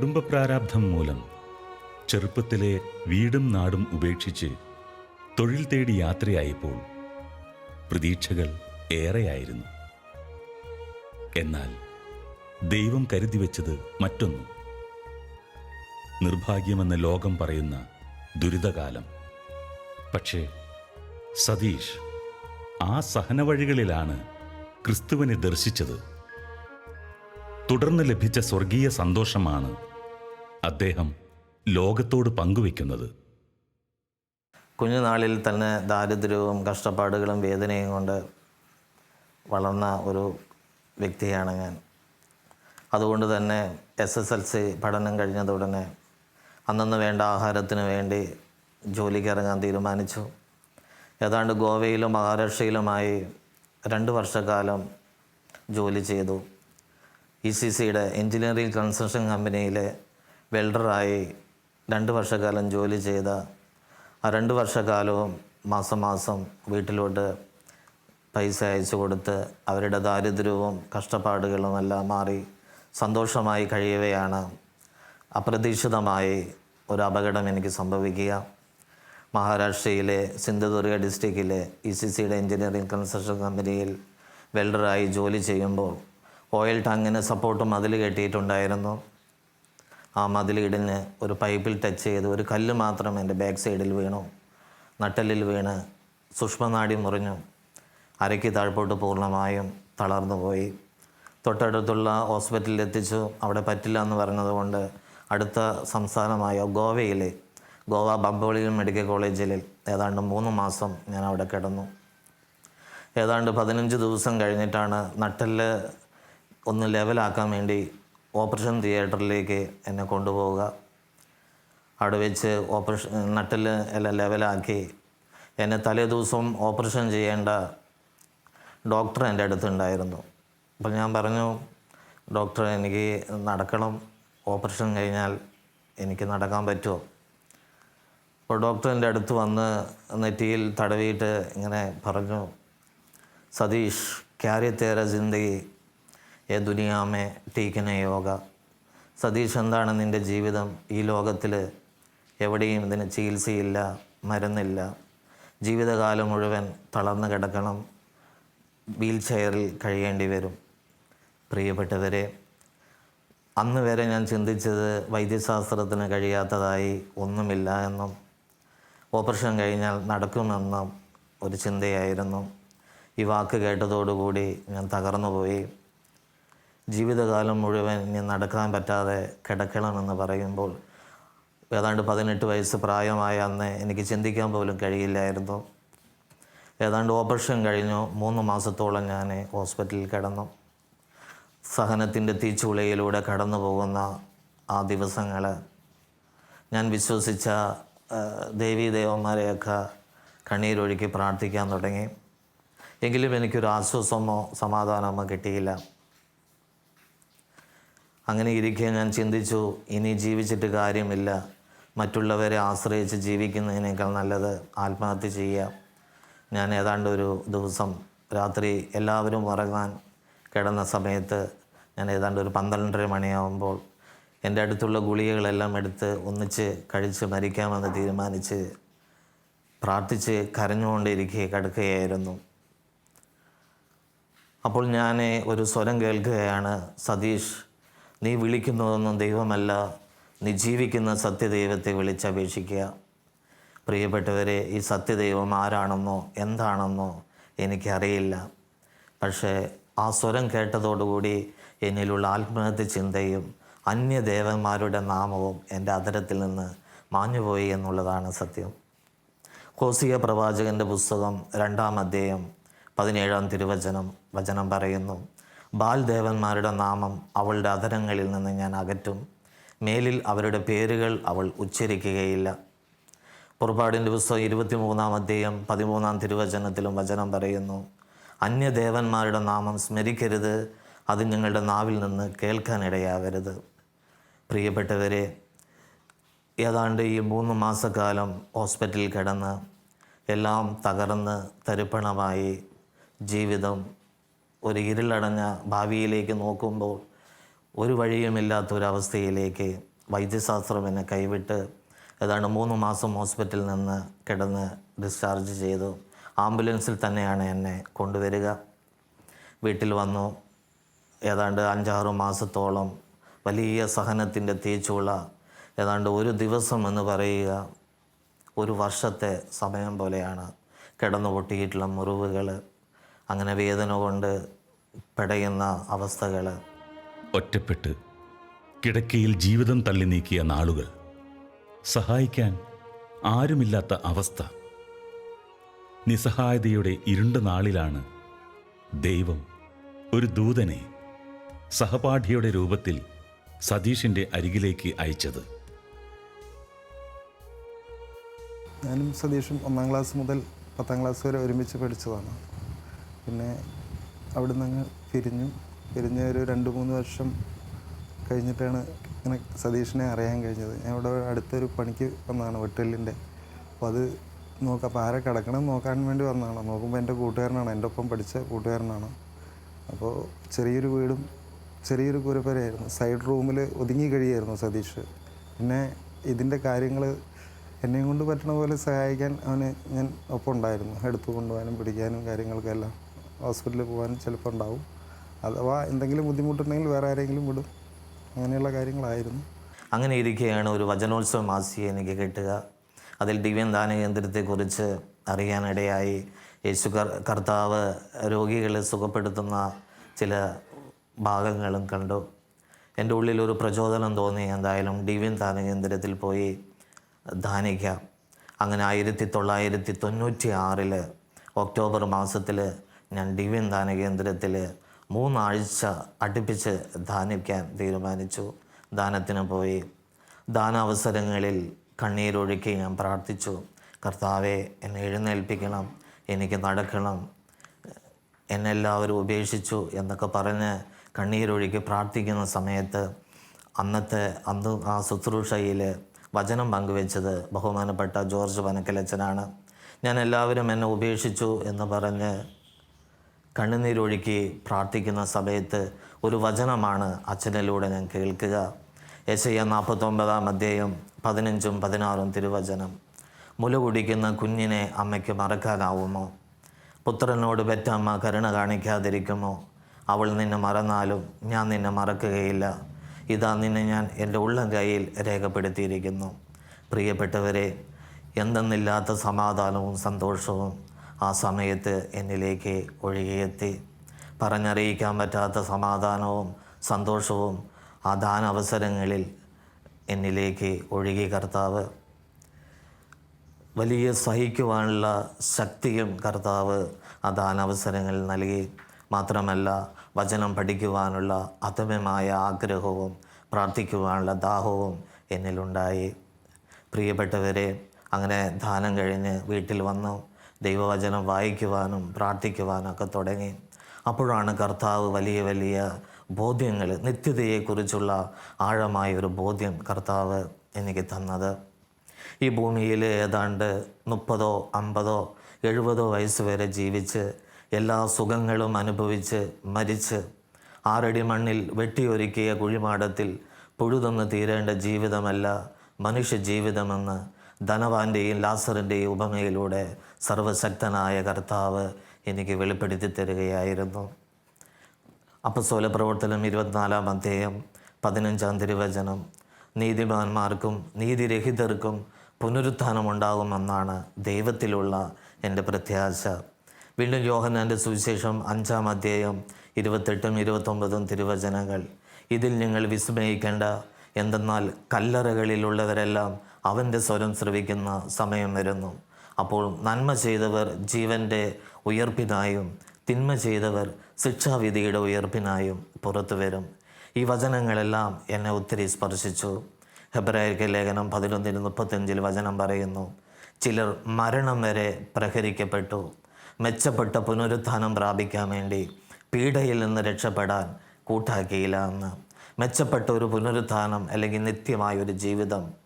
കുടുംബപ്രാരാബ്ധം മൂലം ചെറുപ്പത്തിലെ വീടും നാടും ഉപേക്ഷിച്ച് തൊഴിൽ തേടി യാത്രയായപ്പോൾ പ്രതീക്ഷകൾ ഏറെയായിരുന്നു. എന്നാൽ ദൈവം കരുതി വെച്ചത് മറ്റൊന്നും. നിർഭാഗ്യമെന്ന് ലോകം പറയുന്ന ദുരിതകാലം. പക്ഷേ സതീഷ് ആ സഹനവഴികളിലാണ് ക്രിസ്തുവിനെ ദർശിച്ചത്. തുടർന്ന് ലഭിച്ച സ്വർഗീയ സന്തോഷമാണ് അദ്ദേഹം ലോകത്തോട് പങ്കുവെക്കുന്നത് കുഞ്ഞുനാളിൽ തന്നെ ദാരിദ്ര്യവും കഷ്ടപ്പാടുകളും വേദനയും കൊണ്ട് വളർന്ന ഒരു വ്യക്തിയാണ് ഞാൻ. അതുകൊണ്ട് തന്നെ എസ് എസ് എൽ സി പഠനം കഴിഞ്ഞതുടനെ അന്നന്ന് വേണ്ട ആഹാരത്തിന് വേണ്ടി ജോലിക്ക് ഇറങ്ങാൻ തീരുമാനിച്ചു. ഏതാണ്ട് ഗോവയിലും മഹാരാഷ്ട്രയിലുമായി രണ്ട് വർഷക്കാലം ജോലി ചെയ്തു. ഇ സി സിയുടെ എഞ്ചിനീയറിംഗ് കൺസ്ട്രക്ഷൻ കമ്പനിയിലെ വെൽഡറായി രണ്ട് വർഷക്കാലം ജോലി ചെയ്ത ആ രണ്ട് വർഷക്കാലവും മാസം മാസം വീട്ടിലോട്ട് പൈസ അയച്ചു കൊടുത്ത് അവരുടെ ദാരിദ്ര്യവും കഷ്ടപ്പാടുകളും എല്ലാം മാറി സന്തോഷമായി കഴിയവെയാണ്. അപ്രതീക്ഷിതമായി ഒരു അപകടം എനിക്ക് സംഭവിക്കുക. മഹാരാഷ്ട്രയിലെ സിന്ധുദുർഗ ഡിസ്ട്രിക്റ്റിലെ ഇ സി സിയുടെ എഞ്ചിനീയറിംഗ് കൺസ്ട്രക്ഷൻ കമ്പനിയിൽ വെൽഡറായി ജോലി ചെയ്യുമ്പോൾ ഓയിൽ ടാങ്കിന് സപ്പോർട്ട് മതിൽ കെട്ടിയിട്ടുണ്ടായിരുന്നു ആ മതിലിടിന് ഒരു പൈപ്പിൽ ടച്ച് ചെയ്ത് ഒരു കല്ല് മാത്രം എന്റെ ബാക്ക് സൈഡിൽ വീണു. നട്ടലിൽ വീണ് സൂക്ഷ്മനാടി മുറിഞ്ഞു. അരയ്ക്ക് താഴ്പോട്ട് പൂർണമായും തളർന്നു പോയി. തൊട്ടടുത്തുള്ള ഹോസ്പിറ്റലിൽ എത്തിച്ചു. അവിടെ പറ്റില്ല എന്ന് പറഞ്ഞതുകൊണ്ട് അടുത്ത സംസ്ഥാനമായ ഗോവയിലെ ഗോവ ബംബോളിയിൽ മെഡിക്കൽ കോളേജിൽ ഏതാണ്ട് മൂന്ന് മാസം ഞാൻ അവിടെ കിടന്നു. ഏതാണ്ട് പതിനഞ്ച് ദിവസം കഴിഞ്ഞിട്ടാണ് നട്ടലിൽ ഒന്ന് ലെവലാക്കാൻ വേണ്ടി ഓപ്പറേഷൻ തിയേറ്ററിലേക്ക് എന്നെ കൊണ്ടുപോവുക. അവിടെ വെച്ച് ഓപ്പറേഷൻ നട്ടിൽ എല്ലാം ലെവലാക്കി. എന്നെ തലേ ദിവസം ഓപ്പറേഷൻ ചെയ്യേണ്ട ഡോക്ടർ എന്റെ അടുത്തുണ്ടായിരുന്നു. അപ്പോൾ ഞാൻ പറഞ്ഞു ഡോക്ടർ എനിക്ക് നടക്കണം. ഓപ്പറേഷൻ കഴിഞ്ഞാൽ എനിക്ക് നടക്കാൻ പറ്റുമോ? അപ്പോൾ ഡോക്ടർ എന്റെ അടുത്ത് വന്ന് നെറ്റിയിൽ തടവിയിട്ട് ഇങ്ങനെ പറഞ്ഞു സതീഷ് ക്യാരി തേര ജിന്ദഗി ഏ ദുനിയാമേ ടീക്കന യോഗ. സതീഷ് എന്താണ് നിന്റെ ജീവിതം? ഈ ലോകത്തിൽ എവിടെയും ഇതിന് ചികിത്സയില്ല മരുന്നില്ല. ജീവിതകാലം മുഴുവൻ തളർന്നു കിടക്കണം വീൽ ചെയറിൽ കഴിയേണ്ടി വരും. പ്രിയപ്പെട്ടവരെ അന്ന് വരെ ഞാൻ ചിന്തിച്ചത് വൈദ്യശാസ്ത്രത്തിന് കഴിയാത്തതായി ഒന്നുമില്ല എന്നും ഓപ്പറേഷൻ കഴിഞ്ഞാൽ നടക്കുമെന്നും ഒരു ചിന്തയായിരുന്നു. ഈ വാക്ക് കേട്ടതോടുകൂടി ഞാൻ തകർന്നുപോയി. ജീവിതകാലം മുഴുവൻ ഇനി നടക്കാൻ പറ്റാതെ കിടക്കണമെന്ന് പറയുമ്പോൾ ഏതാണ്ട് പതിനെട്ട് വയസ്സ് പ്രായമായ അന്ന് എനിക്ക് ചിന്തിക്കാൻ പോലും കഴിയില്ലായിരുന്നു. ഏതാണ്ട് ഓപ്പറേഷൻ കഴിഞ്ഞു. മൂന്ന് മാസത്തോളം ഞാൻ ഹോസ്പിറ്റലിൽ കിടന്നു. സഹനത്തിന്റെ തീച്ചുളയിലൂടെ കടന്നു പോകുന്ന ആ ദിവസങ്ങൾ ഞാൻ വിശ്വസിച്ച ദേവീ ദേവന്മാരെയൊക്കെ കണ്ണീരൊഴുക്കി പ്രാർത്ഥിക്കാൻ തുടങ്ങി. എങ്കിലും എനിക്കൊരു ആശ്വാസമോ സമാധാനമോ കിട്ടിയില്ല. അങ്ങനെ ഇരിക്കെ ഞാൻ ചിന്തിച്ചു ഇനി ജീവിച്ചിട്ട് കാര്യമില്ല. മറ്റുള്ളവരെ ആശ്രയിച്ച് ജീവിക്കുന്നതിനേക്കാൾ നല്ലത് ആത്മഹത്യ ചെയ്യുക ഞാൻ ഏതാണ്ട് ഒരു ദിവസം രാത്രി എല്ലാവരും ഉറങ്ങാൻ കിടന്ന സമയത്ത് ഞാൻ ഏതാണ്ട് ഒരു പന്ത്രണ്ടര മണിയാവുമ്പോൾ എന്റെ അടുത്തുള്ള ഗുളികകളെല്ലാം എടുത്ത് ഒന്നിച്ച് കഴിച്ച് മരിക്കാമെന്ന് തീരുമാനിച്ച് പ്രാർത്ഥിച്ച് കരഞ്ഞുകൊണ്ടിരിക്കുക കിടക്കുകയായിരുന്നു. അപ്പോൾ ഞാൻ ഒരു സ്വരം കേൾക്കുകയാണ് സതീഷ് നീ വിളിക്കുന്നതൊന്നും ദൈവമല്ല. നീ ജീവിക്കുന്ന സത്യദൈവത്തെ വിളിച്ചപേക്ഷിക്കുക. പ്രിയപ്പെട്ടവരെ ഈ സത്യദൈവം ആരാണെന്നോ എന്താണെന്നോ എനിക്കറിയില്ല. പക്ഷേ ആ സ്വരം കേട്ടതോടുകൂടി എന്നിലുള്ള ആത്മഹത്യ ചിന്തയും അന്യദേവന്മാരുടെ നാമവും എന്റെ അതരത്തിൽ നിന്ന് മാഞ്ഞുപോയി എന്നുള്ളതാണ് സത്യം. ഹോസിയ പ്രവാചകന്റെ പുസ്തകം രണ്ടാം അധ്യായം പതിനേഴാം തിരുവചനം വചനം പറയുന്നു. ബാൽദേവന്മാരുടെ നാമം അവളുടെ അധരങ്ങളിൽ നിന്ന് ഞാൻ അകറ്റും. മേലിൽ അവരുടെ പേരുകൾ അവൾ ഉച്ചരിക്കുകയില്ല. പുറപ്പാടിന്റെ പുസ്തകം ഇരുപത്തിമൂന്നാം അധ്യായം പതിമൂന്നാം തിരുവചനത്തിലും വചനം പറയുന്നു അന്യദേവന്മാരുടെ നാമം സ്മരിക്കരുത് അത് നിങ്ങളുടെ നാവിൽ നിന്ന് കേൾക്കാനിടയാകരുത് പ്രിയപ്പെട്ടവരെ ഏതാണ്ട് ഈ മൂന്ന് മാസക്കാലം ഹോസ്പിറ്റലിൽ കിടന്ന് എല്ലാം തകർന്ന് തരിപ്പണമായി ജീവിതം ഒരു ഇരുളടഞ്ഞ ഭാവിയിലേക്ക് നോക്കുമ്പോൾ ഒരു വഴിയുമില്ലാത്തൊരവസ്ഥയിലേക്ക് വൈദ്യശാസ്ത്രം എന്നെ കൈവിട്ട് ഏതാണ്ട് മൂന്ന് മാസം ഹോസ്പിറ്റലിൽ നിന്ന് കിടന്ന് ഡിസ്ചാർജ് ചെയ്തു. ആംബുലൻസിൽ തന്നെയാണ് എന്നെ കൊണ്ടുവരിക. വീട്ടിൽ വന്നു. ഏതാണ്ട് അഞ്ചാറ് മാസത്തോളം വലിയ സഹനത്തിന്റെ തീച്ചുള ഏതാണ്ട് ഒരു ദിവസം എന്ന് പറയുക ഒരു വർഷത്തെ സമയം പോലെയാണ് കിടന്നു പൊട്ടിയിട്ടുള്ള മുറിവുകൾ. അങ്ങനെ വേദന കൊണ്ട് പെടയുന്ന അവസ്ഥകൾ. ഒറ്റപ്പെട്ട് കിടക്കയിൽ ജീവിതം തള്ളി നീക്കിയ നാളുകൾ. സഹായിക്കാൻ ആരുമില്ലാത്ത അവസ്ഥ. നിസ്സഹായതയുടെ ഇരുണ്ട നാളിലാണ് ദൈവം ഒരു ദൂതനെ സഹപാഠിയുടെ രൂപത്തിൽ സതീഷിന്റെ അരികിലേക്ക് അയച്ചത്. ഞാനും സതീഷും ഒന്നാം ക്ലാസ് മുതൽ പത്താം ക്ലാസ് വരെ ഒരുമിച്ച് പഠിച്ചതാണ്. പിന്നെ അവിടെ നിന്ന് പിരിഞ്ഞു. പിരിഞ്ഞ ഒരു രണ്ട് മൂന്ന് വർഷം കഴിഞ്ഞിട്ടാണ് ഇങ്ങനെ സതീഷിനെ അറിയാൻ കഴിഞ്ഞത്. ഞാൻ ഇവിടെ അടുത്തൊരു പണിക്ക് വന്നതാണ് വെട്ടലിന്റെ അപ്പോൾ അത് നോക്കാം അപ്പോൾ ആരെ കിടക്കണം നോക്കാൻ വേണ്ടി വന്നതാണ്. നോക്കുമ്പോൾ എന്റെ കൂട്ടുകാരനാണ് എന്റെ ഒപ്പം പഠിച്ച കൂട്ടുകാരനാണ്. അപ്പോൾ ചെറിയൊരു വീടും ചെറിയൊരു കുരപ്പരയായിരുന്നു സൈഡ് റൂമിൽ ഒതുങ്ങി കഴിയായിരുന്നു സതീഷ്. പിന്നെ ഇതിന്റെ കാര്യങ്ങൾ എന്നെയും കൊണ്ട് പറ്റണ പോലെ സഹായിക്കാൻ അവന് ഞാൻ ഒപ്പം ഉണ്ടായിരുന്നു എടുത്തു കൊണ്ടുപോകാനും പിടിക്കാനും കാര്യങ്ങൾക്കെല്ലാം. ഹോസ്പിറ്റലിൽ പോകാനും ചിലപ്പോൾ ഉണ്ടാവും. അഥവാ എന്തെങ്കിലും ബുദ്ധിമുട്ടുണ്ടെങ്കിൽ വേറെ ആരെങ്കിലും വിടും. അങ്ങനെയുള്ള കാര്യങ്ങളായിരുന്നു. അങ്ങനെ ഇരിക്കുകയാണ് ഒരു വചനോത്സവ മാസിക എനിക്ക് കിട്ടുക. അതിൽ ദിവ്യൻ ദാന കേന്ദ്രത്തെക്കുറിച്ച് അറിയാനിടയായി യേശു കർത്താവ് രോഗികളെ സുഖപ്പെടുത്തുന്ന ചില ഭാഗങ്ങളും കണ്ടു. എന്റെ ഉള്ളിൽ ഒരു പ്രചോദനം തോന്നി. എന്തായാലും ഡിവിൻ ദാന കേന്ദ്രത്തിൽ പോയി ധാനിക്കാം അങ്ങനെ ആയിരത്തി തൊള്ളായിരത്തി തൊണ്ണൂറ്റി ആറിൽ ഒക്ടോബർ മാസത്തിൽ ഞാൻ ഡിവിൻ ദാന കേന്ദ്രത്തിൽ മൂന്നാഴ്ച അടുപ്പിച്ച് ദാനിക്കാൻ തീരുമാനിച്ചു. ദാനത്തിന് പോയി. ദാനാവസരങ്ങളിൽ കണ്ണീരൊഴുക്കി ഞാൻ പ്രാർത്ഥിച്ചു. കർത്താവെ എന്നെ എഴുന്നേൽപ്പിക്കണം. എനിക്ക് നടക്കണം. എന്നെല്ലാവരും ഉപേക്ഷിച്ചു എന്നൊക്കെ പറഞ്ഞ് കണ്ണീരൊഴുക്കി പ്രാർത്ഥിക്കുന്ന സമയത്ത് അന്നത്തെ അന്ന് ആ ശുശ്രൂഷയിൽ വചനം പങ്കുവെച്ചത് ബഹുമാനപ്പെട്ട ജോർജ് പനക്കലച്ചനാണ് ഞാൻ എല്ലാവരും എന്നെ ഉപേക്ഷിച്ചു എന്ന് പറഞ്ഞ് കണ്ണുനീരൊഴുക്കി പ്രാർത്ഥിക്കുന്ന സമയത്ത് ഒരു വചനമാണ് അച്ഛനിലൂടെ ഞാൻ കേൾക്കുക. യശയ്യ നാൽപ്പത്തൊമ്പതാം അധ്യായം പതിനഞ്ചും പതിനാറും തിരുവചനം. മുല കുടിക്കുന്ന കുഞ്ഞിനെ അമ്മയ്ക്ക് മറക്കാനാവുമോ? പുത്രനോട് പെറ്റമ്മ കരുണ കാണിക്കാതിരിക്കുമോ? അവൾ നിന്നെ മറന്നാലും ഞാൻ നിന്നെ മറക്കുകയില്ല. ഇതാ നിന്നെ ഞാൻ എന്റെ ഉള്ളം കയ്യിൽ രേഖപ്പെടുത്തിയിരിക്കുന്നു. പ്രിയപ്പെട്ടവരെ എന്തെന്നില്ലാത്ത സമാധാനവും സന്തോഷവും ആ സമയത്ത് എന്നിലേക്ക് ഒഴുകിയെത്തി. പറഞ്ഞറിയിക്കാൻ പറ്റാത്ത സമാധാനവും സന്തോഷവും ആ ദാനവസരങ്ങളിൽ എന്നിലേക്ക് ഒഴുകി കർത്താവ്. വലിയ സഹിക്കുവാനുള്ള ശക്തിയും കർത്താവ് ആ ദാനവസരങ്ങൾ നൽകി. മാത്രമല്ല വചനം പഠിക്കുവാനുള്ള അതമ്യമായ ആഗ്രഹവും പ്രാർത്ഥിക്കുവാനുള്ള ദാഹവും എന്നിലുണ്ടായി. പ്രിയപ്പെട്ടവരെ അങ്ങനെ ദാനം കഴിഞ്ഞ് വീട്ടിൽ വന്നു. ദൈവവചനം വായിക്കുവാനും പ്രാർത്ഥിക്കുവാനും ഒക്കെ തുടങ്ങി. അപ്പോഴാണ് കർത്താവ് വലിയ വലിയ ബോധ്യങ്ങൾ നിത്യതയെക്കുറിച്ചുള്ള ആഴമായ ഒരു ബോധ്യം കർത്താവ് എനിക്ക് തന്നത്. ഈ ഭൂമിയിൽ ഏതാണ്ട് മുപ്പതോ അമ്പതോ എഴുപതോ വയസ്സ് വരെ ജീവിച്ച് എല്ലാ സുഖങ്ങളും അനുഭവിച്ച് മരിച്ച് ആറടി മണ്ണിൽ വെട്ടിയൊരുക്കിയ കുഴിമാടത്തിൽ പുഴുതൊന്ന് തീരേണ്ട ജീവിതമല്ല മനുഷ്യ ജീവിതമെന്ന് ധനവാന്റെയും ലാസറിന്റെയും ഉപമയിലൂടെ സർവശക്തനായ കർത്താവ് എനിക്ക് വെളിപ്പെടുത്തി തരികയായിരുന്നു. അപ്പസോല പ്രവർത്തനം ഇരുപത്തിനാലാം അധ്യായം പതിനഞ്ചാം തിരുവചനം. നീതിമാന്മാർക്കും നീതിരഹിതർക്കും പുനരുത്ഥാനമുണ്ടാകുമെന്നാണ് ദൈവത്തിലുള്ള എന്റെ പ്രത്യാശ. വീണ്ടും യോഹനാന്റെ സുവിശേഷം അഞ്ചാം അധ്യായം ഇരുപത്തെട്ടും ഇരുപത്തൊമ്പതും തിരുവചനങ്ങൾ. ഇതിൽ നിങ്ങൾ വിസ്മയിക്കേണ്ട എന്തെന്നാൽ കല്ലറകളിലുള്ളവരെല്ലാം അവന്റെ സ്വരം ശ്രവിക്കുന്ന സമയം വരുന്നു. അപ്പോൾ നന്മ ചെയ്തവർ ജീവന്റെ ഉയർപ്പിനായും തിന്മ ചെയ്തവർ ശിക്ഷാവിധിയുടെ ഉയർപ്പിനായും പുറത്തു വരും. ഈ വചനങ്ങളെല്ലാം എന്നെ ഒത്തിരി സ്പർശിച്ചു. ഹെബ്രായർക്ക് ലേഖനം പതിനൊന്നിന് മുപ്പത്തഞ്ചിൽ വചനം പറയുന്നു ചിലർ മരണം വരെ പ്രഹരിക്കപ്പെട്ടു. മെച്ചപ്പെട്ട പുനരുത്ഥാനം പ്രാപിക്കാൻ വേണ്ടി പീഡയിൽ നിന്ന് രക്ഷപ്പെടാൻ കൂട്ടാക്കിയില്ല എന്ന്. മെച്ചപ്പെട്ട ഒരു പുനരുത്ഥാനം അല്ലെങ്കിൽ നിത്യമായ ഒരു ജീവിതം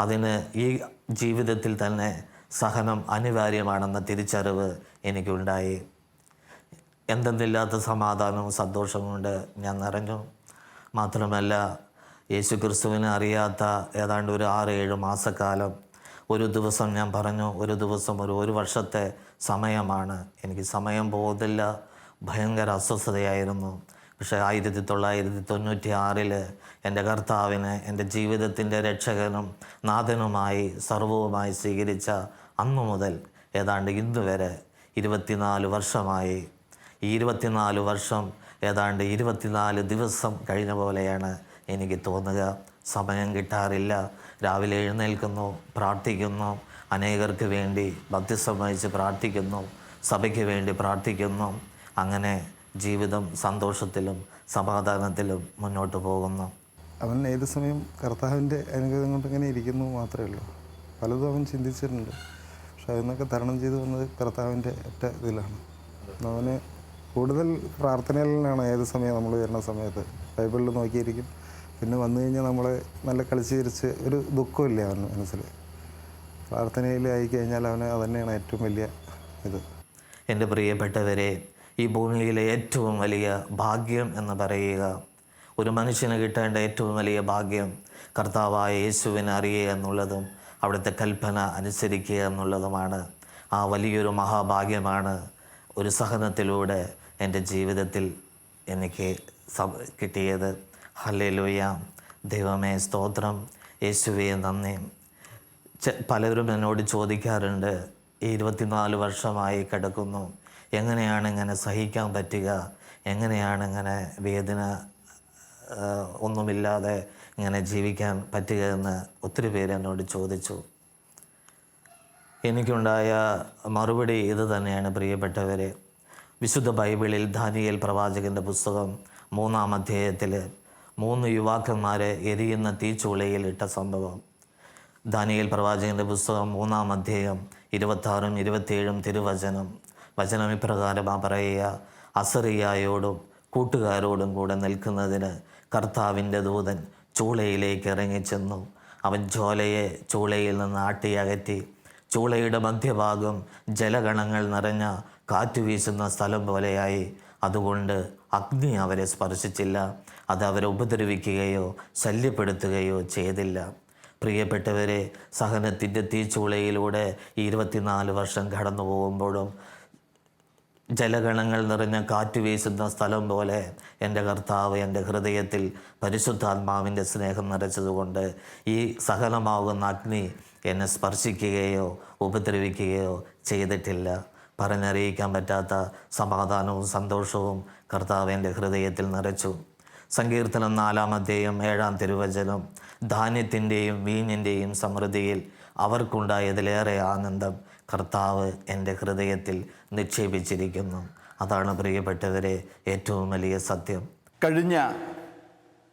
അതിന് ഈ ജീവിതത്തിൽ തന്നെ സഹനം അനിവാര്യമാണെന്ന തിരിച്ചറിവ് എനിക്കുണ്ടായി. എന്തെന്നില്ലാത്ത സമാധാനവും സന്തോഷവും കൊണ്ട് ഞാൻ നിറഞ്ഞു. മാത്രമല്ല യേശു ക്രിസ്തുവിനെ അറിയാത്ത ഏതാണ്ട് ഒരു ആറ് ഏഴ് മാസക്കാലം ഒരു ദിവസം ഞാൻ പറഞ്ഞു ഒരു ദിവസം ഒരു ഒരു വർഷത്തെ സമയമാണ്. എനിക്ക് സമയം പോകുന്നില്ല ഭയങ്കര അസ്വസ്ഥതയായിരുന്നു. പക്ഷേ ആയിരത്തി തൊള്ളായിരത്തി തൊണ്ണൂറ്റി ആറിൽ എന്റെ കർത്താവിനെ എന്റെ ജീവിതത്തിന്റെ രക്ഷകനും നാഥനുമായി സർവവുമായി സ്വീകരിച്ച അന്നു മുതൽ ഏതാണ്ട് ഇന്ന് വരെ ഇരുപത്തിനാല് വർഷമായി. ഈ ഇരുപത്തിനാല് വർഷം ഏതാണ്ട് ഇരുപത്തിനാല് ദിവസം കഴിഞ്ഞ പോലെയാണ് എനിക്ക് തോന്നുക. സമയം കിട്ടാറില്ല. രാവിലെ എഴുന്നേൽക്കുന്നു പ്രാർത്ഥിക്കുന്നു. അനേകർക്ക് വേണ്ടി ഭക്തിസം സമ്മതിച്ച് പ്രാർത്ഥിക്കുന്നു. സഭയ്ക്ക് വേണ്ടി പ്രാർത്ഥിക്കുന്നു. അങ്ങനെ ജീവിതം സന്തോഷത്തിലും സമാധാനത്തിലും മുന്നോട്ട് പോകുന്നു. അവൻ ഏത് സമയം കർത്താവിന്റെ അനുഗ്രഹം കൊണ്ട് ഇങ്ങനെ ഇരിക്കുന്നു മാത്രമേ ഉള്ളൂ. പലതും അവൻ ചിന്തിച്ചിട്ടുണ്ട്. പക്ഷെ അതിനൊക്കെ തരണം ചെയ്തു വന്നത് കർത്താവിന്റെ ഒറ്റ ഇതിലാണ്. അവന് കൂടുതൽ പ്രാർത്ഥനയിലാണ് ഏത് സമയം നമ്മൾ വരുന്ന സമയത്ത്. ബൈബിളിൽ നോക്കിയിരിക്കും. പിന്നെ വന്നു കഴിഞ്ഞാൽ നമ്മളെ നല്ല കളിച്ച് ചിരിച്ച് ഒരു ദുഃഖമില്ല അവൻ മനസ്സിൽ. പ്രാർത്ഥനയിൽ ആയിക്കഴിഞ്ഞാൽ അവന് അതന്നെയാണ് ഏറ്റവും വലിയ ഇത്. എന്റെ പ്രിയപ്പെട്ടവരെ ഈ ഭൂമിയിലെ ഏറ്റവും വലിയ ഭാഗ്യം എന്ന് പറയുക. ഒരു മനുഷ്യന് കിട്ടേണ്ട ഏറ്റവും വലിയ ഭാഗ്യം കർത്താവായ യേശുവിനെ അറിയുക എന്നുള്ളതും അവിടുത്തെ കൽപ്പന അനുസരിക്കുക എന്നുള്ളതുമാണ്. ആ വലിയൊരു മഹാഭാഗ്യമാണ് ഒരു സഹനത്തിലൂടെ എന്റെ ജീവിതത്തിൽ എനിക്ക് കിട്ടിയത്. ഹല്ലേലൂയ. ദൈവമേ സ്തോത്രം. യേശുവേ നന്ദി. പലരും എന്നോട് ചോദിക്കാറുണ്ട് ഈ ഇരുപത്തിനാല് വർഷമായി കിടക്കുന്നു. എങ്ങനെയാണ് ഇങ്ങനെ സഹിക്കാൻ പറ്റുക? എങ്ങനെയാണ് ഇങ്ങനെ വേദന ഒന്നുമില്ലാതെ ഇങ്ങനെ ജീവിക്കാൻ പറ്റുക എന്ന് ഒത്തിരി പേര് എന്നോട് ചോദിച്ചു. എനിക്കുണ്ടായ മറുപടി ഇത് തന്നെയാണ് പ്രിയപ്പെട്ടവരെ. വിശുദ്ധ ബൈബിളിൽ ദാനിയേൽ പ്രവാചകന്റെ പുസ്തകം മൂന്നാം അധ്യായത്തിൽ മൂന്ന് യുവാക്കന്മാരെ എരിയുന്ന തീച്ചുളയിൽ ഇട്ട സംഭവം. ദാനിയേൽ പ്രവാചകന്റെ പുസ്തകം മൂന്നാം അധ്യായം ഇരുപത്താറും ഇരുപത്തിയേഴും തിരുവചനം. വചനം ഇപ്രകാരമാ പറയുക അസറിയായോടും കൂട്ടുകാരോടും കൂടെ നിൽക്കുന്നതിന് കർത്താവിന്റെ ദൂതൻ ചൂളയിലേക്ക് ഇറങ്ങിച്ചെന്നു. അവൻ ചോലയെ ചൂളയിൽ നിന്ന് ആട്ടിയകറ്റി ചൂളയുടെ മധ്യഭാഗം ജലഗണങ്ങൾ നിറഞ്ഞ കാറ്റ് വീശുന്ന സ്ഥലം പോലെയായി. അതുകൊണ്ട് അഗ്നി അവരെ സ്പർശിച്ചില്ല. അത് അവരെ ഉപദ്രവിക്കുകയോ ശല്യപ്പെടുത്തുകയോ ചെയ്തില്ല. പ്രിയപ്പെട്ടവരെ സഹനത്തിന്റെ തീച്ചൂളയിലൂടെ ഇരുപത്തിനാല് വർഷം കടന്നു പോകുമ്പോഴും ജലഗണങ്ങൾ നിറഞ്ഞ കാറ്റ് വീശുന്ന സ്ഥലം പോലെ എന്റെ കർത്താവ് എന്റെ ഹൃദയത്തിൽ പരിശുദ്ധാത്മാവിന്റെ സ്നേഹം നിറച്ചതുകൊണ്ട് ഈ സഹനമാകുന്ന അഗ്നി എന്നെ സ്പർശിക്കുകയോ ഉപദ്രവിക്കുകയോ ചെയ്തിട്ടില്ല. പറഞ്ഞറിയിക്കാൻ പറ്റാത്ത സമാധാനവും സന്തോഷവും കർത്താവ് എന്റെ ഹൃദയത്തിൽ നിറച്ചു. സങ്കീർത്തനം നാലാമത്തെയും ഏഴാം തിരുവചനം ധാന്യത്തിന്റെയും വീഞ്ഞിന്റെയും സമൃദ്ധിയിൽ അവർക്കുണ്ടായതിലേറെ ആനന്ദം. കർത്താവ് എന്റെ ഹൃദയത്തിൽ നിക്ഷേപിച്ചിരിക്കുന്നു. അതാണ് പ്രിയപ്പെട്ടവരെ ഏറ്റവും വലിയ സത്യം. കഴിഞ്ഞ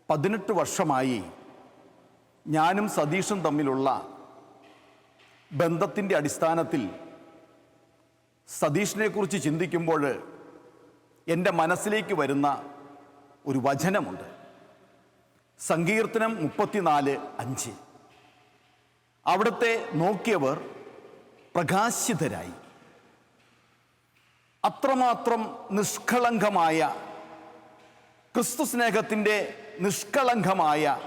പതിനെട്ട് വർഷമായി ഞാനും സതീഷും തമ്മിലുള്ള ബന്ധത്തിന്റെ അടിസ്ഥാനത്തിൽ സതീഷിനെ കുറിച്ച് ചിന്തിക്കുമ്പോൾ എന്റെ മനസ്സിലേക്ക് വരുന്ന ഒരു വചനമുണ്ട്. സങ്കീർത്തനം മുപ്പത്തിനാല് അഞ്ച്. അവിടുത്തെ നോക്കിയവർ പ്രകാശിതരായി. അത്രമാത്രം നിഷ്കളങ്കമായ ക്രിസ്തു സ്നേഹത്തിന്റെ നിഷ്കളങ്കമായ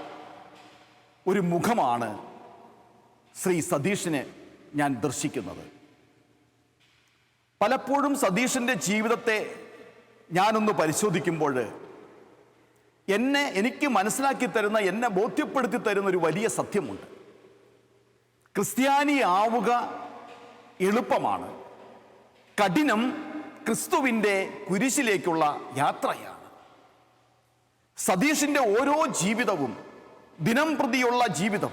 ഒരു മുഖമാണ് ശ്രീ സതീഷിന് ഞാൻ ദർശിക്കുന്നത്. പലപ്പോഴും സതീഷിന്റെ ജീവിതത്തെ ഞാനൊന്ന് പരിശോധിക്കുമ്പോൾ എന്നെ എനിക്ക് മനസ്സിലാക്കി തരുന്ന എന്നെ ബോധ്യപ്പെടുത്തി തരുന്ന ഒരു വലിയ സത്യമുണ്ട്. ക്രിസ്ത്യാനി ആവുക എളുപ്പമാണ്. കഠിനം ക്രിസ്തുവിന്റെ കുരിശിലേക്കുള്ള യാത്രയാണ്. സതീഷിന്റെ ഓരോ ജീവിതവും ദിനം പ്രതിയുള്ള ജീവിതം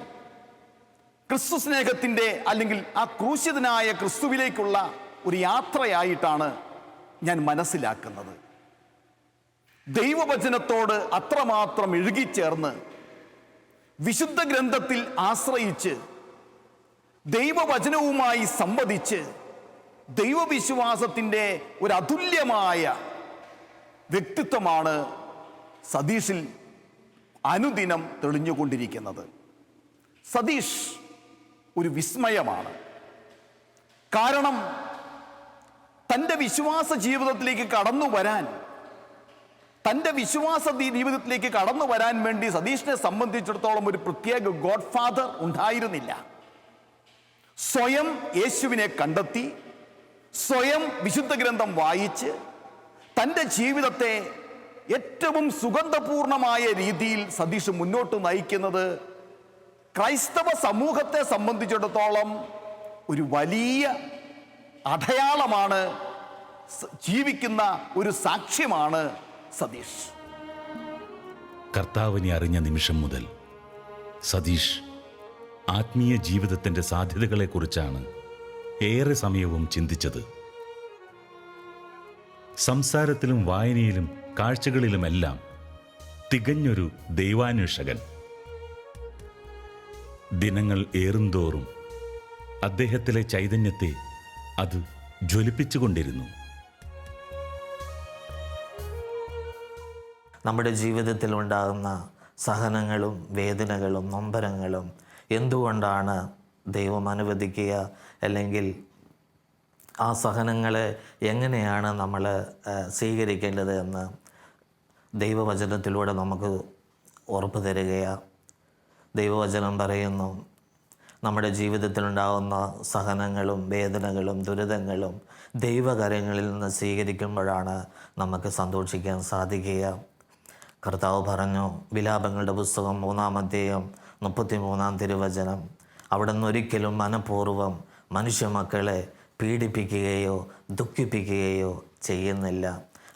ക്രിസ്തു സ്നേഹത്തിന്റെ അല്ലെങ്കിൽ ആ ക്രൂശിതനായ ക്രിസ്തുവിലേക്കുള്ള ഒരു യാത്രയായിട്ടാണ് ഞാൻ മനസ്സിലാക്കുന്നത്. ദൈവവചനത്തോട് അത്രമാത്രം ഇഴുകിച്ചേർന്ന് വിശുദ്ധ ഗ്രന്ഥത്തിൽ ആശ്രയിച്ച് ദൈവവചനവുമായി സംവദിച്ച് ദൈവവിശ്വാസത്തിന്റെ ഒരു അതുല്യമായ വ്യക്തിത്വമാണ് സതീഷിൽ അനുദിനം തെളിഞ്ഞുകൊണ്ടിരിക്കുന്നത്. സതീഷ് ഒരു വിസ്മയമാണ്. കാരണം തന്റെ വിശ്വാസ ജീവിതത്തിലേക്ക് കടന്നു വരാൻ തന്റെ വിശ്വാസ ജീവിതത്തിലേക്ക് കടന്നു വരാൻ വേണ്ടി സതീഷിനെ സംബന്ധിച്ചിടത്തോളം ഒരു പ്രത്യേക ഗോഡ് ഫാദർ ഉണ്ടായിരുന്നില്ല. സ്വയം യേശുവിനെ കണ്ടെത്തി സ്വയം വിശുദ്ധ ഗ്രന്ഥം വായിച്ച് തന്റെ ജീവിതത്തെ ഏറ്റവും സുഗന്ധപൂർണമായ രീതിയിൽ സതീഷ് മുന്നോട്ട് നയിക്കുന്നത് ക്രൈസ്തവ സമൂഹത്തെ സംബന്ധിച്ചിടത്തോളം ഒരു വലിയ അടയാളമാണ് ജീവിക്കുന്ന ഒരു സാക്ഷ്യമാണ് സതീഷ്. കർത്താവിനെ അറിഞ്ഞ നിമിഷം മുതൽ സതീഷ് ആത്മീയ ജീവിതത്തിന്റെ സാധ്യതകളെക്കുറിച്ചാണ് ഏറെ സമയവും ചിന്തിച്ചത്. സംസാരത്തിലും വായനയിലും കാഴ്ചകളിലുമെല്ലാം തികഞ്ഞൊരു ദൈവാന്വേഷകൻ. ദിനങ്ങൾ ഏറുന്തോറും അദ്ദേഹത്തിലെ ചൈതന്യത്തെ അത് ജ്വലിപ്പിച്ചുകൊണ്ടിരുന്നു. നമ്മുടെ ജീവിതത്തിൽ ഉണ്ടാകുന്ന സഹനങ്ങളും വേദനകളും നൊമ്പരങ്ങളും എന്തുകൊണ്ടാണ് ദൈവം അനുവദിക്കുക? അല്ലെങ്കിൽ ആ സഹനങ്ങളെ എങ്ങനെയാണ് നമ്മൾ സ്വീകരിക്കേണ്ടത് എന്ന് ദൈവവചനത്തിലൂടെ നമുക്ക് ഉറപ്പ് തരികയാണ് ദൈവവചനം പറയുന്നു നമ്മുടെ ജീവിതത്തിലുണ്ടാകുന്ന സഹനങ്ങളും വേദനകളും ദുരിതങ്ങളും ദൈവകാര്യങ്ങളിൽ നിന്ന് സ്വീകരിക്കുമ്പോഴാണ് നമുക്ക് സന്തോഷിക്കാൻ സാധിക്കുക. കർത്താവ് പറഞ്ഞു വിലാപങ്ങളുടെ പുസ്തകം മൂന്നാം അധ്യായം മുപ്പത്തി മൂന്നാം തിരുവചനം. അവിടെ നിന്ന് ഒരിക്കലും മനുഷ്യ മനുഷ്യമക്കളെ പീഡിപ്പിക്കുകയോ ദുഃഖിപ്പിക്കുകയോ ചെയ്യുന്നില്ല.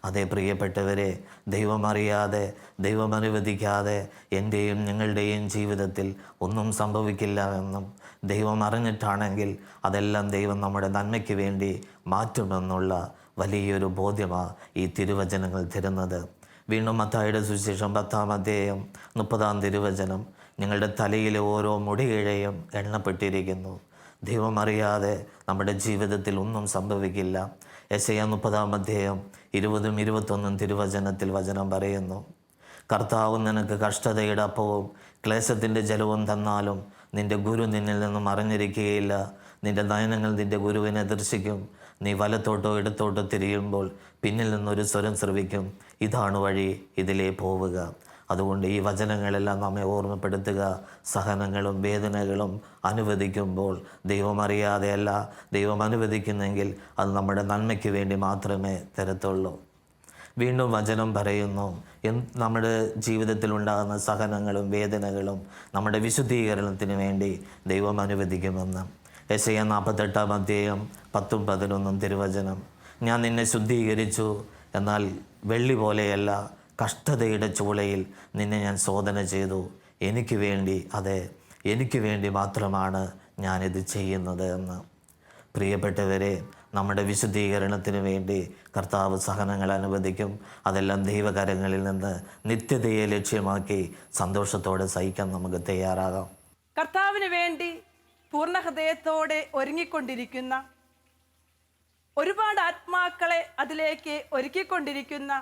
അതേ പ്രിയപ്പെട്ടവരെ ദൈവമറിയാതെ ദൈവം അനുവദിക്കാതെ എന്റെയും നിങ്ങളുടെയും ജീവിതത്തിൽ ഒന്നും സംഭവിക്കില്ല എന്നും ദൈവം അറിഞ്ഞിട്ടാണെങ്കിൽ അതെല്ലാം ദൈവം നമ്മുടെ നന്മയ്ക്ക് വേണ്ടി മാറ്റുമെന്നുള്ള വലിയൊരു ബോധ്യമാണ് ഈ തിരുവചനങ്ങൾ തരുന്നത്. വീണ്ടും മത്തായുടെ സുവിശേഷം പത്താം അധ്യായം മുപ്പതാം തിരുവചനം. നിങ്ങളുടെ തലയിലെ ഓരോ മുടിയിഴയും എണ്ണപ്പെട്ടിരിക്കുന്നു. ദൈവമറിയാതെ നമ്മുടെ ജീവിതത്തിൽ ഒന്നും സംഭവിക്കില്ല. യശയ മുപ്പതാം അധ്യായം ഇരുപതും ഇരുപത്തൊന്നും തിരുവചനത്തിൽ വചനം പറയുന്നു. കർത്താവ് നിനക്ക് കഷ്ടതയുടെ അപ്പവും ക്ലേശത്തിന്റെ ജലവും തന്നാലും നിന്റെ ഗുരു നിന്നിൽ നിന്നും അറിഞ്ഞിരിക്കുകയില്ല. നിന്റെ നയനങ്ങൾ നിന്റെ ഗുരുവിനെ ദർശിക്കും. നീ വലത്തോട്ടോ ഇടത്തോട്ടോ തിരിയുമ്പോൾ പിന്നിൽ നിന്നൊരു സ്വരം ശ്രവിക്കും. ഇതാണ് വഴി ഇതിലേ പോവുക. അതുകൊണ്ട് ഈ വചനങ്ങളെല്ലാം നമ്മെ ഓർമ്മപ്പെടുത്തുക. സഹനങ്ങളും വേദനകളും അനുവദിക്കുമ്പോൾ ദൈവം അറിയാതെയല്ല ദൈവം അനുവദിക്കുന്നെങ്കിൽ അത് നമ്മുടെ നന്മയ്ക്ക് വേണ്ടി മാത്രമേ തരത്തുള്ളൂ. വീണ്ടും വചനം പറയുന്നു. നമ്മുടെ ജീവിതത്തിൽ ഉണ്ടാകുന്ന സഹനങ്ങളും വേദനകളും നമ്മുടെ വിശുദ്ധീകരണത്തിന് വേണ്ടി ദൈവം അനുവദിക്കുമെന്ന്. എസ് എ നാൽപ്പത്തെട്ടാം അധ്യായം പത്തും പതിനൊന്നും തിരുവചനം. ഞാൻ നിന്നെ ശുദ്ധീകരിച്ചു. എന്നാൽ വെള്ളി പോലെയല്ല. കഷ്ടതയുടെ ചൂളയിൽ നിന്നെ ഞാൻ ശോധന ചെയ്തു. എനിക്ക് വേണ്ടി അതെ എനിക്ക് വേണ്ടി മാത്രമാണ് ഞാനിത് ചെയ്യുന്നത് എന്ന്. പ്രിയപ്പെട്ടവരെ നമ്മുടെ വിശുദ്ധീകരണത്തിന് വേണ്ടി കർത്താവ് സഹനങ്ങൾ അനുവദിക്കും. അതെല്ലാം ദൈവകരങ്ങളിൽ നിന്ന് നിത്യതയെ ലക്ഷ്യമാക്കി സന്തോഷത്തോടെ സഹിക്കാൻ നമുക്ക് തയ്യാറാകാം. കർത്താവിന് വേണ്ടി പൂർണ ഹൃദയത്തോടെ ഒരുങ്ങിക്കൊണ്ടിരിക്കുന്ന ഒരുപാട് ആത്മാക്കളെ അതിലേക്ക് ഒരുക്കിക്കൊണ്ടിരിക്കുന്ന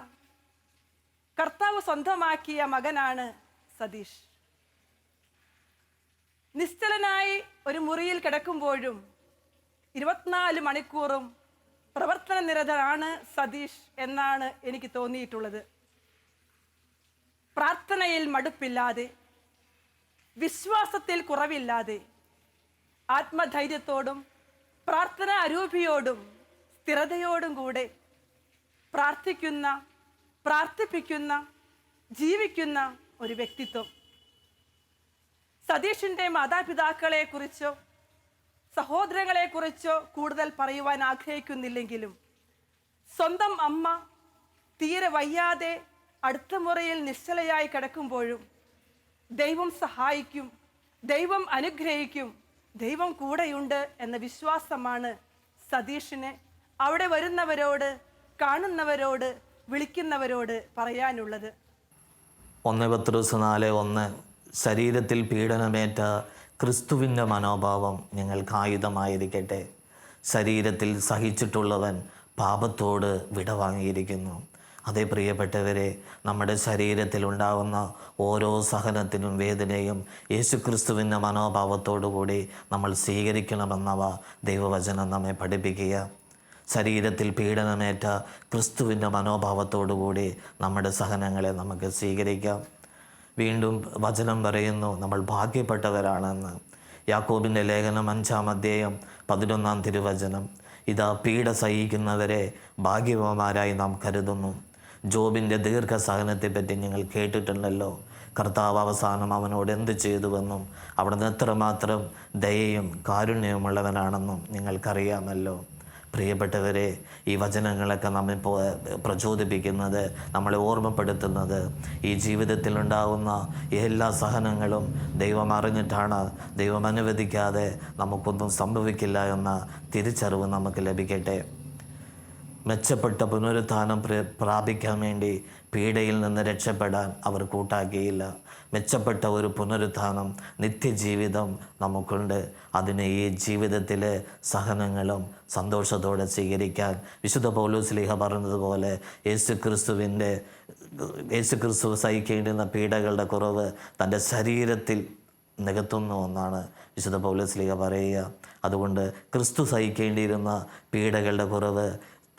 കർത്താവ് സ്വന്തമാക്കിയ മകനാണ് സതീഷ്. നിശ്ചലനായി ഒരു മുറിയിൽ കിടക്കുമ്പോഴും ഇരുപത്തിനാല് മണിക്കൂറും പ്രവർത്തന നിരതനാണ് സതീഷ് എന്നാണ് എനിക്ക് തോന്നിയിട്ടുള്ളത്. പ്രാർത്ഥനയിൽ മടുപ്പില്ലാതെ വിശ്വാസത്തിൽ കുറവില്ലാതെ ആത്മധൈര്യത്തോടും പ്രാർത്ഥന അരൂപിയോടും സ്ഥിരതയോടും കൂടെ പ്രാർത്ഥിക്കുന്ന പ്രാർത്ഥിപ്പിക്കുന്ന ജീവിക്കുന്ന ഒരു വ്യക്തിത്വം. സതീഷിന്റെ മാതാപിതാക്കളെ കുറിച്ചോ സഹോദരങ്ങളെ കുറിച്ചോ കൂടുതൽ പറയുവാൻ ആഗ്രഹിക്കുന്നില്ലെങ്കിലും സ്വന്തം അമ്മ തീരെ വയ്യാതെ അടുത്ത മുറയിൽ നിശ്ചലയായി കിടക്കുമ്പോഴും ദൈവം സഹായിക്കും ദൈവം അനുഗ്രഹിക്കും ദൈവം കൂടെയുണ്ട് എന്ന വിശ്വാസമാണ് സതീഷിന് അവിടെ വരുന്നവരോട് കാണുന്നവരോട് വിളിക്കുന്നവരോട് പറയാനുള്ളത്. ഒന്ന് പത്രോസ് നാല് ഒന്ന് ശരീരത്തിൽ പീഡനമേറ്റ ക്രിസ്തുവിന്റെ മനോഭാവം നിങ്ങൾക്ക് ആയുധമായിരിക്കട്ടെ. ശരീരത്തിൽ സഹിച്ചിട്ടുള്ളവൻ പാപത്തോട് വിടവാങ്ങിയിരിക്കുന്നു. അതേ പ്രിയപ്പെട്ടവരെ നമ്മുടെ ശരീരത്തിൽ ഉണ്ടാകുന്ന ഓരോ സഹനത്തിനും വേദനയും യേശുക്രിസ്തുവിന്റെ മനോഭാവത്തോടു കൂടി നമ്മൾ സ്വീകരിക്കണമെന്നവ ദൈവവചനം നമ്മെ പഠിപ്പിക്കുക. ശരീരത്തിൽ പീഡനമേറ്റ ക്രിസ്തുവിന്റെ മനോഭാവത്തോടുകൂടി നമ്മുടെ സഹനങ്ങളെ നമുക്ക് സ്വീകരിക്കാം. വീണ്ടും വചനം പറയുന്നു നമ്മൾ ഭാഗ്യപ്പെട്ടവരാണെന്ന്. യാക്കോബിന്റെ ലേഖനം അഞ്ചാം അധ്യായം പതിനൊന്നാം തിരുവചനം. ഇതാ പീഡ സഹിക്കുന്നവരെ ഭാഗ്യവന്മാരായി നാം കരുതുന്നു. ജോബിന്റെ ദീർഘസഹനത്തെപ്പറ്റി നിങ്ങൾ കേട്ടിട്ടുണ്ടല്ലോ. കർത്താവ് അവസാനം അവനോട് എന്ത് ചെയ്തുവെന്നും അവിടുന്ന് എത്രമാത്രം ദയയും കാരുണ്യവുമുള്ളവനാണെന്നും നിങ്ങൾക്കറിയാമല്ലോ. പ്രിയപ്പെട്ടവരെ ഈ വചനങ്ങളൊക്കെ നമ്മെ പ്രചോദിപ്പിക്കുന്നത് നമ്മളെ ഓർമ്മപ്പെടുത്തുന്നത് ഈ ജീവിതത്തിലുണ്ടാകുന്ന എല്ലാ സഹനങ്ങളും ദൈവം അറിഞ്ഞിട്ടാണ്. ദൈവം അനുവദിക്കാതെ നമുക്കൊന്നും സംഭവിക്കില്ല എന്ന തിരിച്ചറിവ് നമുക്ക് ലഭിക്കട്ടെ. മെച്ചപ്പെട്ട പുനരുത്ഥാനം പ്രാപിക്കാൻ വേണ്ടി പീഡയിൽ നിന്ന് രക്ഷപ്പെടാൻ അവർ കൂട്ടാക്കിയില്ല. മെച്ചപ്പെട്ട ഒരു പുനരുത്ഥാനം നിത്യജീവിതം നമുക്കുണ്ട്. അതിന് ഈ ജീവിതത്തിലെ സഹനങ്ങളും സന്തോഷത്തോടെ സ്വീകരിക്കാൻ വിശുദ്ധ പൗലോസ്ലിഹ പറഞ്ഞതുപോലെ യേശു ക്രിസ്തുവിന്റെ യേശു ക്രിസ്തു സഹിക്കേണ്ടുന്ന പീഡകളുടെ കുറവ് തന്റെ ശരീരത്തിൽ നികത്തുന്ന ഒന്നാണ് വിശുദ്ധ പൗലസ്ലിക പറയുക. അതുകൊണ്ട് ക്രിസ്തു സഹിക്കേണ്ടിയിരുന്ന പീഡകളുടെ കുറവ്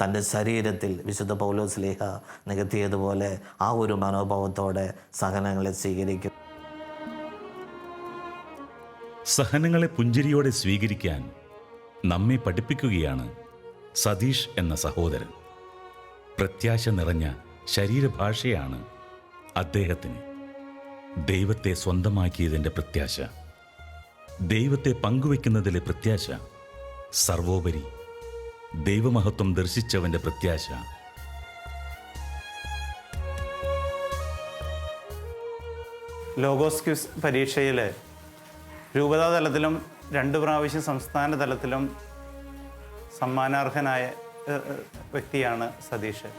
തന്റെ ശരീരത്തിൽ വിശുദ്ധ പൗലോസ്ലിഹ നികത്തിയതുപോലെ ആ ഒരു മനോഭാവത്തോടെ സഹനങ്ങളെ സ്വീകരിക്കും. സഹനങ്ങളെ പുഞ്ചിരിയോടെ സ്വീകരിക്കാൻ നമ്മെ പഠിപ്പിക്കുകയാണ് സതീഷ് എന്ന സഹോദരൻ. പ്രത്യാശ നിറഞ്ഞ ശരീരഭാഷയാണ് അദ്ദേഹത്തിന്. ദൈവത്തെ സ്വന്തമാക്കിയതിന്റെ പ്രത്യാശ. ദൈവത്തെ പങ്കുവെക്കുന്നതിലെ പ്രത്യാശ സർവോപരി. ദൈവമഹത്വം ദർശിച്ചവന്റെ പ്രത്യാശ. ലോഗോസ് ക്യൂസ് പരീക്ഷയിൽ രൂപതാ തലത്തിലും രണ്ട് പ്രാവശ്യം സംസ്ഥാന തലത്തിലും സമ്മാനാർഹനായ വ്യക്തിയാണ് സതീഷ്.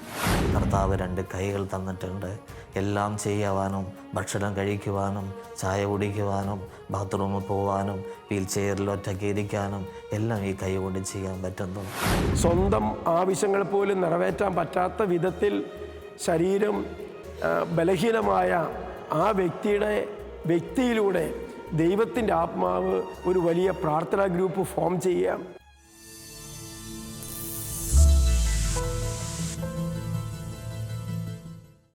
കർത്താവ് രണ്ട് കൈകൾ തന്നിട്ടുണ്ട്. എല്ലാം ചെയ്യുവാനും ഭക്ഷണം കഴിക്കുവാനും ചായ കുടിക്കുവാനും ബാത്റൂമിൽ പോവാനും വീൽ ചെയറിൽ ഒറ്റയ്ക്ക് ഇരിക്കാനും എല്ലാം ഈ കൈ കൊണ്ട് ചെയ്യാൻ പറ്റുന്നു. സ്വന്തം ആവശ്യങ്ങൾ പോലും നിറവേറ്റാൻ പറ്റാത്ത വിധത്തിൽ ശരീരം ബലഹീനമായ ആ വ്യക്തിയുടെ വ്യക്തിയിലൂടെ ദൈവത്തിന്റെ ആത്മാവ് ഒരു വലിയ പ്രാർത്ഥനാ ഗ്രൂപ്പ് ഫോം ചെയ്യുക.